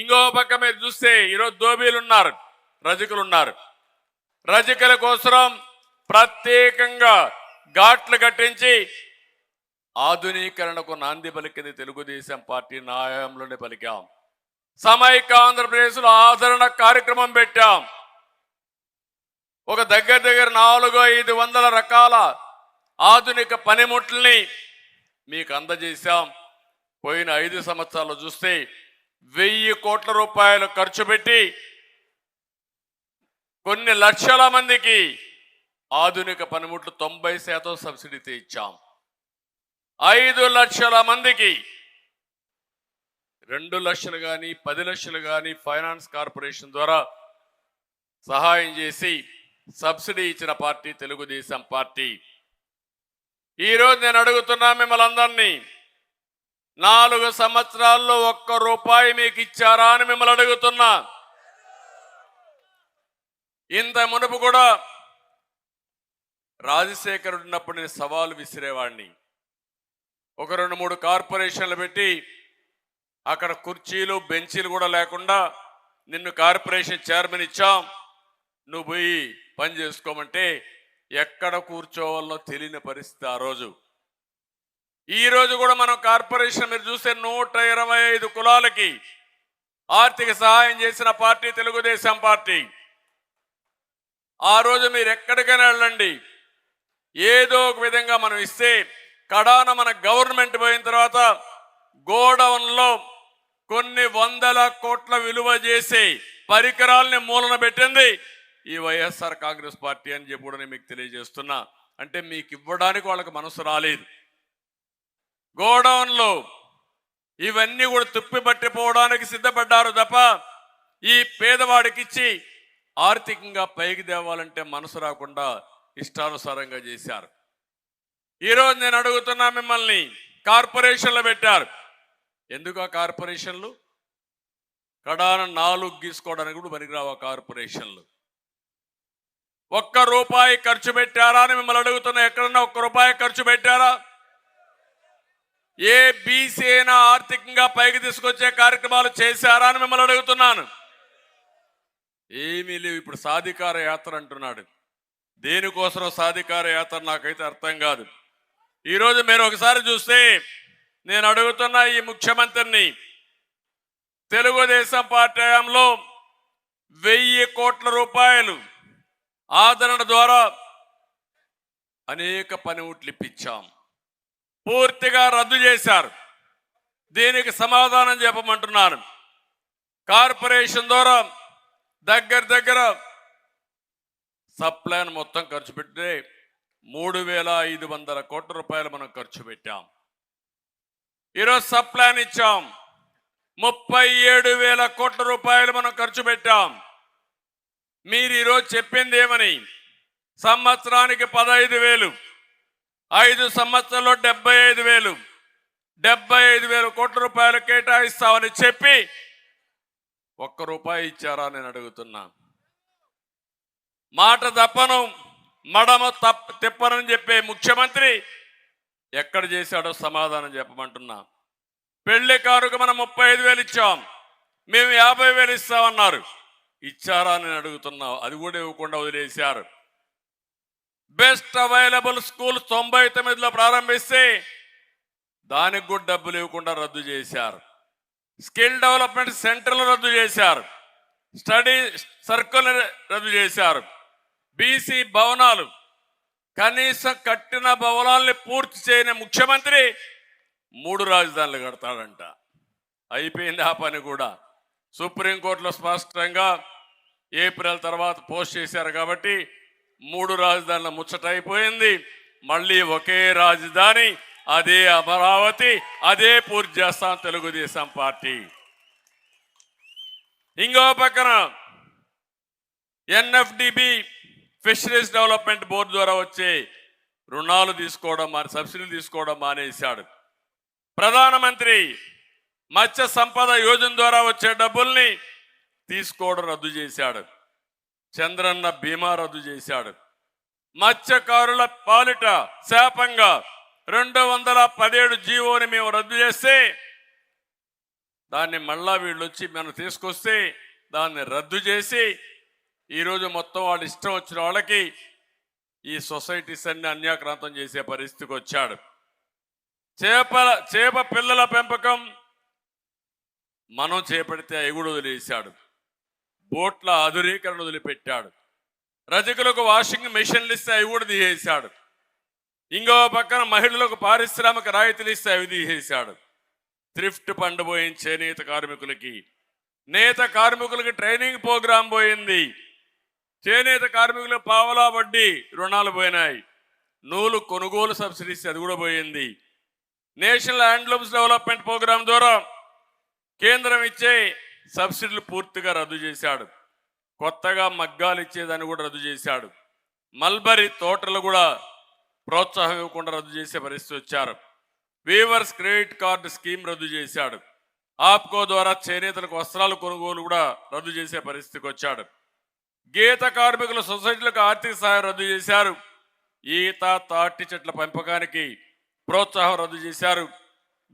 ఇంకో పక్క మీద చూస్తే ఈరోజు దోబీలు ఉన్నారు రజకులు ఉన్నారు రజకుల కోసం ప్రత్యేకంగా ఘాట్లు కట్టించి ఆధునీకరణకు నాంది పలికింది తెలుగుదేశం పార్టీ న్యాయంలోనే పలికాం. సమైక్య ఆంధ్రప్రదేశ్లో ఆదరణ కార్యక్రమం పెట్టాం. ఒక దగ్గర దగ్గర నాలుగు ఐదు వందల రకాల ఆధునిక పనిముట్లని మీకు అందజేశాం. పోయిన ఐదు సంవత్సరాలు చూస్తే వెయ్యి కోట్ల రూపాయలు ఖర్చు పెట్టి కొన్ని లక్షల మందికి ఆధునిక పనిముట్లు తొంభై శాతం సబ్సిడీతో ఇచ్చాం ఐదు లక్షల మందికి రెండు లక్షలు కానీ పది లక్షలు కానీ ఫైనాన్స్ కార్పొరేషన్ ద్వారా సహాయం చేసి సబ్సిడీ ఇచ్చిన పార్టీ తెలుగుదేశం పార్టీ. ఈరోజు నేను అడుగుతున్నా మిమ్మల్ని అందరినీ నాలుగు సంవత్సరాల్లో ఒక్క రూపాయి మీకు ఇచ్చారా అని మిమ్మల్ని అడుగుతున్నా. ఇంత మునుపు కూడా రాజశేఖరుడు ఉన్నప్పుడు నేను సవాలు విసిరేవాడిని ఒక రెండు మూడు కార్పొరేషన్లు పెట్టి అక్కడ కుర్చీలు బెంచీలు కూడా లేకుండా నిన్ను కార్పొరేషన్ చైర్మన్ ఇచ్చాం. నువ్వు పోయి పని చేసుకోమంటే ఎక్కడ కూర్చోవాలో తెలియని పరిస్థితి ఆ రోజు. ఈరోజు కూడా మనం కార్పొరేషన్ మీరు చూస్తే నూట ఇరవై ఐదు కులాలకి ఆర్థిక సహాయం చేసిన పార్టీ తెలుగుదేశం పార్టీ. ఆ రోజు మీరు ఎక్కడికైనా వెళ్ళండి. ఏదో ఒక విధంగా మనం ఇస్తే కడాన మన గవర్నమెంట్ పోయిన తర్వాత గోడౌన్లో కొన్ని వందల కోట్ల విలువ చేసే పరికరాల్ని మూలన పెట్టింది ఈ వైఎస్ఆర్ కాంగ్రెస్ పార్టీ అని చెప్పి కూడా నేను మీకు తెలియజేస్తున్నా. అంటే మీకు ఇవ్వడానికి వాళ్ళకి మనసు రాలేదు. గోడౌన్లో ఇవన్నీ కూడా తుప్పి పట్టిపోవడానికి సిద్ధపడ్డారు తప్ప ఈ పేదవాడికి ఇచ్చి ఆర్థికంగా పైకి తేవాలంటే మనసు రాకుండా ఇష్టానుసారంగా చేశారు. ఈరోజు నేను అడుగుతున్నా మిమ్మల్ని కార్పొరేషన్లు పెట్టారు. ఎందుకు ఆ కార్పొరేషన్లు? కడాన నాలుగు గీసుకోవడానికి కూడా పనికిరావు ఆ కార్పొరేషన్లు. ఒక్క రూపాయి ఖర్చు పెట్టారా అని మిమ్మల్ని అడుగుతున్నా. ఎక్కడన్నా ఒక్క రూపాయి ఖర్చు పెట్టారా? ఏ బీసీ అయినా ఆర్థికంగా పైకి తీసుకొచ్చే కార్యక్రమాలు చేశారా అని మిమ్మల్ని అడుగుతున్నాను. ఏమీ లేవు ఇప్పుడు సాధికార యాత్ర అంటున్నాడు. దేనికోసం సాధికార యాత్ర నాకైతే అర్థం కాదు. ఈరోజు మీరు ఒకసారి చూస్తే నేను అడుగుతున్న ఈ ముఖ్యమంత్రిని తెలుగుదేశం పార్టీ హయాంలో వెయ్యి కోట్ల రూపాయలు ఆదరణ ద్వారా అనేక పనిముట్లు ఇప్పించాం. పూర్తిగా రద్దు చేశారు. దీనికి సమాధానం చెప్పమంటున్నాను. కార్పొరేషన్ ద్వారా దగ్గర దగ్గర సప్లైన్ మొత్తం ఖర్చు పెట్టి మూడు వేల ఐదు వందల కోట్ల రూపాయలు మనం ఖర్చు పెట్టాం. ఈరోజు సప్లైన్ ఇచ్చాం. ముప్పై ఏడు వేల కోట్ల రూపాయలు మనం ఖర్చు పెట్టాం. మీరు ఈరోజు చెప్పింది ఏమని? సంవత్సరానికి పదహైదు వేలు. ఐదు సంవత్సరాల్లో డెబ్బై ఐదు వేలు డెబ్బై ఐదు వేల కోట్ల రూపాయలు కేటాయిస్తామని చెప్పి ఒక్క రూపాయి ఇచ్చారా నేను అడుగుతున్నా. మాట తప్పను మడమ తప్ప తిప్పనని చెప్పే ముఖ్యమంత్రి ఎక్కడ చేశాడో సమాధానం చెప్పమంటున్నా. పెళ్ళి కారుకు మనం ముప్పై ఐదు వేలు ఇచ్చాం మేము యాభై వేలు ఇస్తామన్నారు. ఇచ్చారా అని నేను అడుగుతున్నా అది కూడా ఇవ్వకుండా వదిలేశారు. బెస్ట్ అవైలబుల్ స్కూల్ తొంభై తొమ్మిదిలో ప్రారంభిస్తే దానికి కూడా డబ్బులు ఇవ్వకుండా రద్దు చేశారు. స్కిల్ డెవలప్మెంట్ సెంటర్లు రద్దు చేశారు. స్టడీ సర్కిల్ రద్దు చేశారు. బీసీ భవనాలు కనీసం కట్టిన భవనాల్ని పూర్తి చేయని ముఖ్యమంత్రి మూడు రాజధానులు కడతాడంట. అయిపోయింది ఆ పని కూడా. సుప్రీంకోర్టులో స్పష్టంగా ఏప్రిల్ తర్వాత పోస్ట్ చేశారు కాబట్టి మూడు రాజధానుల ముచ్చటైపోయింది మళ్ళీ ఒకే రాజధాని అదే అమరావతి అదే పూర్తి చేస్తాం తెలుగుదేశం పార్టీ. ఇంకో పక్కన ఎన్ఎఫ్డిబి ఫిషరీస్ డెవలప్మెంట్ బోర్డు ద్వారా వచ్చే రుణాలు తీసుకోవడం మాని సబ్సిడీలు తీసుకోవడం మానేశాడు. ప్రధానమంత్రి మత్స్య సంపద యోజన ద్వారా వచ్చే డబ్బుల్ని తీసుకోవడం రద్దు చేశాడు. చంద్రన్న బీమా రద్దు చేశాడు. మత్స్యకారుల పాలిట శాపంగా రెండు వందల పదిహేడు జీవోని మేము రద్దు చేస్తే దాన్ని మళ్ళా వీళ్ళు వచ్చి మనం తీసుకొస్తే దాన్ని రద్దు చేసి ఈరోజు మొత్తం వాళ్ళు ఇష్టం వచ్చిన వాళ్ళకి ఈ సొసైటీస్ అన్ని అన్యాక్రాంతం చేసే పరిస్థితికి వచ్చాడు. చేపల చేప పిల్లల పెంపకం మనం చేపడితే ఎగుడు వదిలేశాడు. బోట్ల ఆధునీకరణ వదిలిపెట్టాడు. రజకులకు వాషింగ్ మెషిన్లు ఇస్తే అవి కూడా తీసేశాడు. ఇంకో పక్కన మహిళలకు పారిశ్రామిక రాయితీలు ఇస్తే అవి తీసేశాడు. థ్రిఫ్ట్ ఫండ్ పోయింది చేనేత కార్మికులకి. నేత కార్మికులకి ట్రైనింగ్ ప్రోగ్రాం పోయింది. చేనేత కార్మికులకు పావలా వడ్డీ రుణాలు పోయినాయి. నూలు కొనుగోలు సబ్సిడీస్ అది కూడా పోయింది. నేషనల్ హ్యాండ్లూమ్స్ డెవలప్మెంట్ ప్రోగ్రాం ద్వారా కేంద్రం ఇచ్చే సబ్సిడీలు పూర్తిగా రద్దు చేశాడు. కొత్తగా మగ్గాలు ఇచ్చేదాన్ని కూడా రద్దు చేశాడు. మల్బరీ తోటలు కూడా ప్రోత్సాహం ఇవ్వకుండా రద్దు చేసే పరిస్థితి వచ్చారు. వీవర్స్ క్రెడిట్ కార్డు స్కీమ్ రద్దు చేశాడు. ఆప్కో ద్వారా చేనేతలకు వస్త్రాలు కొనుగోలు కూడా రద్దు చేసే పరిస్థితికి వచ్చాడు. గీత కార్మికుల సొసైటీలకు ఆర్థిక సహాయం రద్దు చేశారు. ఈత తాటి చెట్ల పెంపకానికి ప్రోత్సాహం రద్దు చేశారు.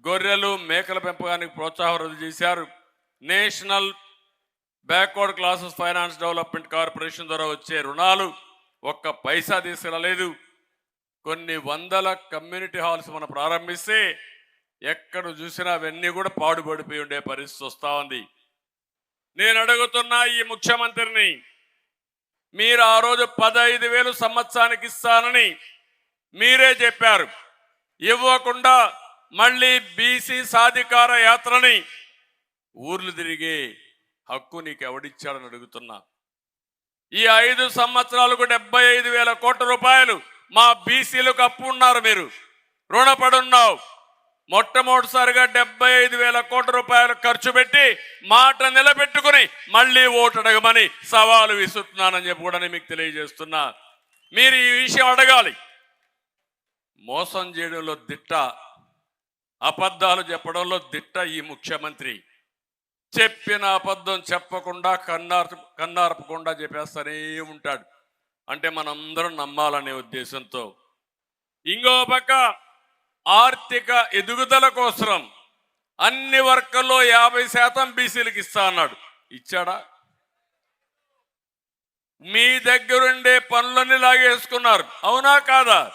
గొర్రెలు మేకల పెంపకానికి ప్రోత్సాహం రద్దు చేశారు. National backward classes finance development corporation ద్వారా వచ్చే రుణాలు ఒక్క పైసా తీసుకురాలేదు. కొన్ని వందల కమ్యూనిటీ హాల్స్ మనం ప్రారంభిస్తే ఎక్కడ చూసినా అవన్నీ కూడా పాడుపడిపోయి ఉండే పరిస్థితి వస్తూ ఉంది. నేను అడుగుతున్నా ఈ ముఖ్యమంత్రిని మీరు ఆ రోజు పదహైదు వేలు సంవత్సరానికి ఇస్తానని మీరే చెప్పారు. ఇవ్వకుండా మళ్ళీ బీసీ సాధికార యాత్రని ఊర్లు తిరిగే హక్కు నీకు ఎవడిచ్చాడని అడుగుతున్నా. ఈ ఐదు సంవత్సరాలకు డెబ్బై ఐదు వేల కోట్ల రూపాయలు మా బీసీలకు అప్పు ఉన్నారు మీరు. రుణపడున్నావు. మొట్టమొదటిసారిగా డెబ్బై ఐదు వేల కోట్ల రూపాయలు ఖర్చు పెట్టి మాట నిలబెట్టుకుని మళ్ళీ ఓటు అడగమని సవాలు విసురుతున్నానని చెప్పి కూడా మీకు తెలియజేస్తున్నా. మీరు ఈ విషయం అడగాలి. మోసం చేయడంలో దిట్ట అబద్ధాలు చెప్పడంలో దిట్ట ఈ ముఖ్యమంత్రి. చెప్పిన అబద్ధం చెప్పకుండా కన్నార్పు కన్నార్పకుండా చెప్పేస్తానే ఉంటాడు. అంటే మనందరం నమ్మాలనే ఉద్దేశంతో. ఇంకో పక్క ఆర్థిక ఎదుగుదల కోసం అన్ని వర్గాల్లో యాభై శాతం బీసీలకు ఇస్తా అన్నాడు. ఇచ్చాడా? మీ దగ్గరుండే పనులన్నీ లాగేసుకున్నారు. అవునా కాదా?